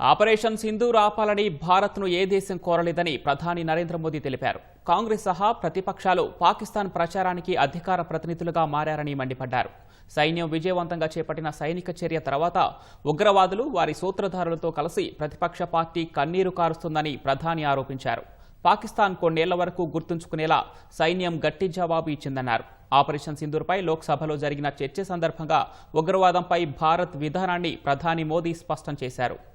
Operation Sindhu ఆపాలని భారత్ను ఏ దేశం కోరలేదని ప్రధాని నరేంద్ర మోదీ తెలిపారు. కాంగ్రెస్ సహా ప్రతిపక్షాలు పాకిస్తాన్ ప్రచారానికి అధికార ప్రతినిధులుగా మారారని మండిపడ్డారు. సైన్యం విజయవంతంగా చేపట్టిన సైనిక చర్య తర్వాత ఉగ్రవాదులు వారి సూత్రధారులతో కలిసి ప్రతిపక్ష పార్టీ కన్నీరు కారుస్తుందని ప్రధాని ఆరోపించారు. పాకిస్తాన్ కొన్నేళ్ళ వరకు గుర్తుంచుకునేలా సైన్యం గట్టి జవాబు ఇచ్చిందన్నారు. ఆపరేషన్ సింధూర్పై లోక్సభలో జరిగిన చర్చ సందర్భంగా ఉగ్రవాదంపై భారత్ విధానాన్ని ప్రధాని మోదీ స్పష్టం చేశారు.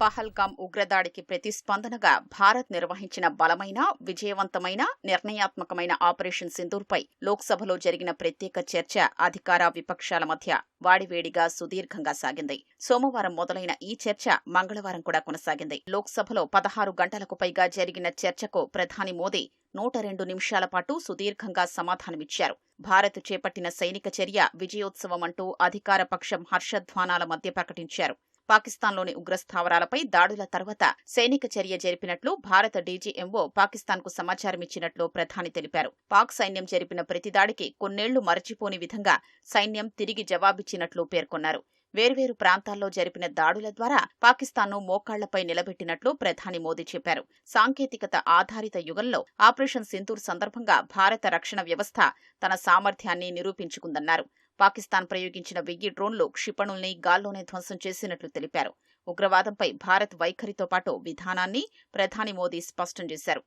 పహల్గామ్ ఉగ్రదాడికి ప్రతిస్పందనగా భారత్ నిర్వహించిన బలమైన విజయవంతమైన నిర్ణయాత్మకమైన ఆపరేషన్ సింధూర్పై లోక్సభలో జరిగిన ప్రత్యేక చర్చ అధికార విపక్షాల మధ్య వాడివేడిగా సుదీర్ఘంగా సాగింది. సోమవారం మొదలైన ఈ చర్చ మంగళవారం కూడా కొనసాగింది. లోక్సభలో పదహారు గంటలకు పైగా జరిగిన చర్చకు ప్రధాని మోదీ నూట రెండు నిమిషాల పాటు సుదీర్ఘంగా సమాధానమిచ్చారు. భారత్ చేపట్టిన సైనిక చర్య విజయోత్సవం అంటూ అధికార పక్షం హర్షధ్వానాల మధ్య ప్రకటించారు. పాకిస్తాన్లోని ఉగ్రస్థావరాలపై దాడుల తర్వాత సైనిక చర్య జరిపినట్లు భారత డీజీఎంఓ పాకిస్తాన్కు సమాచారమిచ్చినట్లు ప్రధాని తెలిపారు. పాక్ సైన్యం జరిపిన ప్రతి దాడికి కొన్నేళ్ళు మరచిపోని విధంగా సైన్యం తిరిగి జవాబిచ్చినట్లు పేర్కొన్నారు. వేర్వేరు ప్రాంతాల్లో జరిపిన దాడుల ద్వారా పాకిస్తాన్ను మోకాళ్ళపై నిలబెట్టినట్లు ప్రధాని మోదీ చెప్పారు. సాంకేతికత ఆధారిత యుగంలో ఆపరేషన్ సింధూర్ సందర్భంగా భారత రక్షణ వ్యవస్థ తన సామర్థ్యాన్ని నిరూపించుకుందన్నారు. పాకిస్తాన్ ప్రయోగించిన వెయ్యి డ్రోన్లు క్షిపణుల్ని గాల్లోనే ధ్వంసం చేసినట్లు తెలిపారు. ఉగ్రవాదంపై భారత్ వైఖరితో పాటు విధానాన్ని ప్రధాని మోదీ స్పష్టం చేశారు.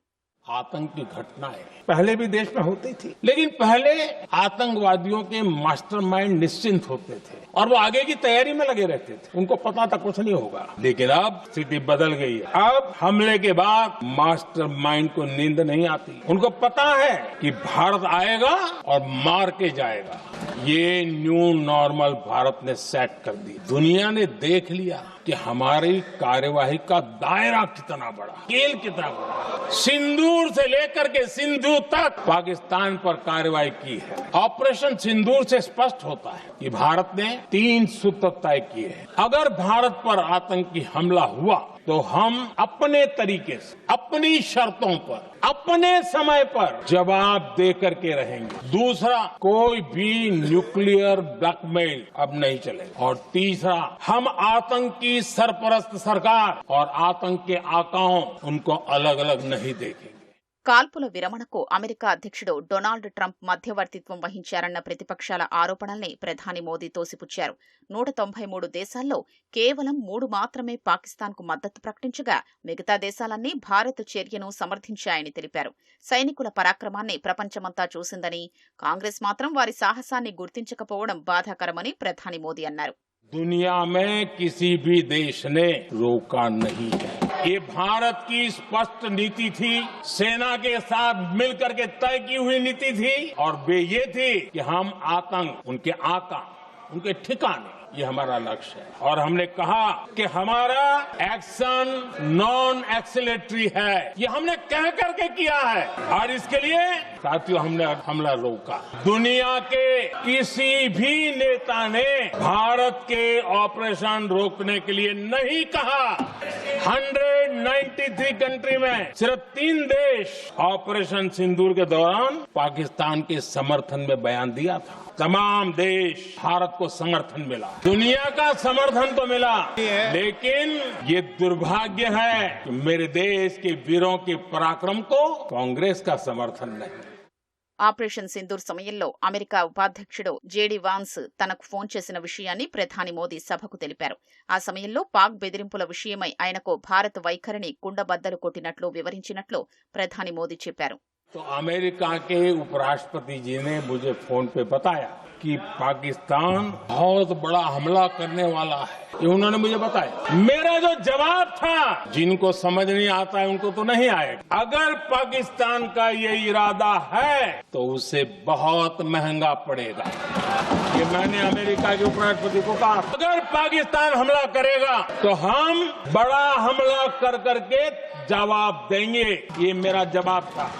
आतंक की घटनाएँ पहले भी देश में होती थी। लेकिन पहले आतंकवादियों के मास्टरमाइंड निश्चिंत होते थे और वो आगे की तैयारी में लगे रहते थे। उनको पता था कुछ नहीं होगा। लेकिन अब स्थिति बदल गई है। अब हमले के बाद मास्टरमाइंड को नींद नहीं आती। उनको पता है कि भारत आएगा और मार के जाएगा। ये न्यू नॉर्मल भारत ने सेट कर दी। दुनिया ने देख लिया कि हमारी कार्यवाही का दायरा कितना बड़ा खेल कितना बड़ा। सिंदूर से लेकर के सिंधु तक पाकिस्तान पर कार्रवाई की है। ऑपरेशन सिंदूर से स्पष्ट होता है कि भारत ने तीन सूत्र तय किए हैं। अगर भारत पर आतंकी हमला हुआ तो हम अपने तरीके से, अपनी शर्तों पर अपने समय पर जवाब दे करके रहेंगे। दूसरा, कोई भी न्यूक्लियर ब्लैकमेल अब नहीं चलेगा। और तीसरा, हम आतंकी सरपरस्त सरकार और आतंक के आकाओं उनको अलग अलग नहीं देखेंगे। కాల్పుల విరమణకు అమెరికా అధ్యక్షుడు డొనాల్డ్ ట్రంప్ మధ్యవర్తిత్వం వహించారన్న ప్రతిపక్షాల ఆరోపణల్ని ప్రధాని మోదీ తోసిపుచ్చారు. నూట తొంభై మూడు దేశాల్లో కేవలం మూడు మాత్రమే పాకిస్తాన్కు మద్దతు ప్రకటించగా మిగతా దేశాలన్నీ భారత్ చర్యను సమర్థించాయని తెలిపారు. సైనికుల పరాక్రమాన్ని ప్రపంచమంతా చూసిందని కాంగ్రెస్ మాత్రం వారి సాహసాన్ని గుర్తించకపోవడం బాధాకరమని ప్రధాని మోదీ అన్నారు. దునియా మే కిసి భీ దేశ్ నే రోకా నహీ హై. ये भारत की स्पष्ट नीति थी, सेना के साथ मिलकर के तय की हुई नीति थी, और वे ये थी कि हम आतंक, उनके आका। उनके ठिकाने। ये हमारा लक्ष्य है। और हमने कहा कि हमारा एक्शन नॉन एक्सिलेटरी है। ये हमने कह करके किया है। और इसके लिए साथियों, हमने हमला रोका। दुनिया के किसी भी नेता ने भारत के ऑपरेशन रोकने के लिए नहीं कहा। 193 कंट्री में सिर्फ़ तीन देश ऑपरेशन सिंदूर के दौरान पाकिस्तान के समर्थन में बयान दिया था। तमाम देश भारत को समर्थन मिला। दुनिया का समर्थन तो मिला। लेकिन ये दुर्भाग्य है कि मेरे देश के वीरों के पराक्रम को कांग्रेस का समर्थन नहीं। ఆపరేషన్ సింధూర్ సమయంలో అమెరికా ఉపాధ్యక్షుడు జేడీ వాన్స్ తనకు ఫోన్ చేసిన విషయాన్ని ప్రధాని మోదీ సభకు తెలిపారు ఆ సమయంలో పాక్ బెదిరింపుల విషయమై ఆయనకు భారత్ వైఖరిని కుండబద్దలు కొట్టినట్లు వివరించినట్లు ప్రధాని మోదీ చెప్పారు तो अमेरिका के उपराष्ट्रपति जी ने मुझे फोन पे बताया कि पाकिस्तान बहुत बड़ा हमला करने वाला है। ये उन्होंने मुझे बताया। मेरा जो जवाब था जिनको समझ नहीं आता है उनको तो नहीं आएगा अगर पाकिस्तान का ये इरादा है तो उसे बहुत महँगा पड़ेगा। ये मैंने अमेरिका के उपराष्ट्रपति को कहा अगर पाकिस्तान हमला करेगा तो हम बड़ा हमला कर करके जवाब देंगे। ये मेरा जवाब था।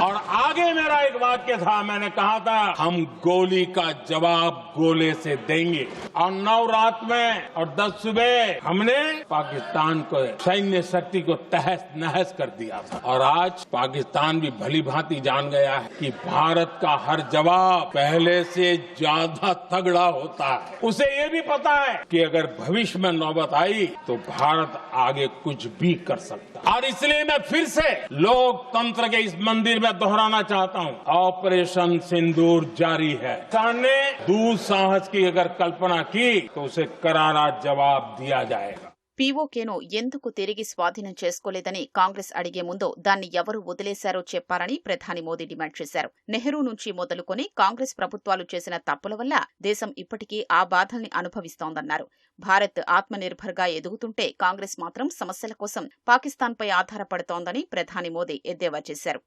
और आगे मेरा एक वाक्य था, मैंने कहा था, हम गोली का जवाब गोले से देंगे। और नौ रात में और दस सुबह हमने पाकिस्तान को, सैन्य शक्ति को तहस नहस कर दिया था। और आज पाकिस्तान भी भली भांति जान गया है कि भारत का हर जवाब पहले से ज़्यादा तगड़ा होता है। उसे ये भी पता है कि अगर भविष्य में नौबत आई तो भारत आगे कुछ भी कर सकता और इसलिए मैं फिर से लोकतंत्र के इस मंदिर में दोहराना चाहता हूँ ऑपरेशन सिंदूर जारी है सरकार ने दुस्साहस की अगर कल्पना की तो उसे करारा जवाब दिया जाएगा పీఓకేను ఎందుకు తిరిగి స్వాధీనం చేసుకోలేదని కాంగ్రెస్ అడిగే ముందు దాన్ని ఎవరు వదిలేశారో చెప్పారని ప్రధాని మోదీ డిమాండ్ చేశారు నెహ్రూ నుంచి మొదలుకొని కాంగ్రెస్ ప్రభుత్వాలు చేసిన తప్పుల వల్ల దేశం ఇప్పటికీ ఆ బాధల్ని అనుభవిస్తోందన్నారు భారత్ ఆత్మనిర్భర్గా ఎదుగుతుంటే కాంగ్రెస్ మాత్రం సమస్యల కోసం పాకిస్తాన్పై ఆధారపడుతోందని ప్రధాని మోదీ ఎద్దేవా చేశారు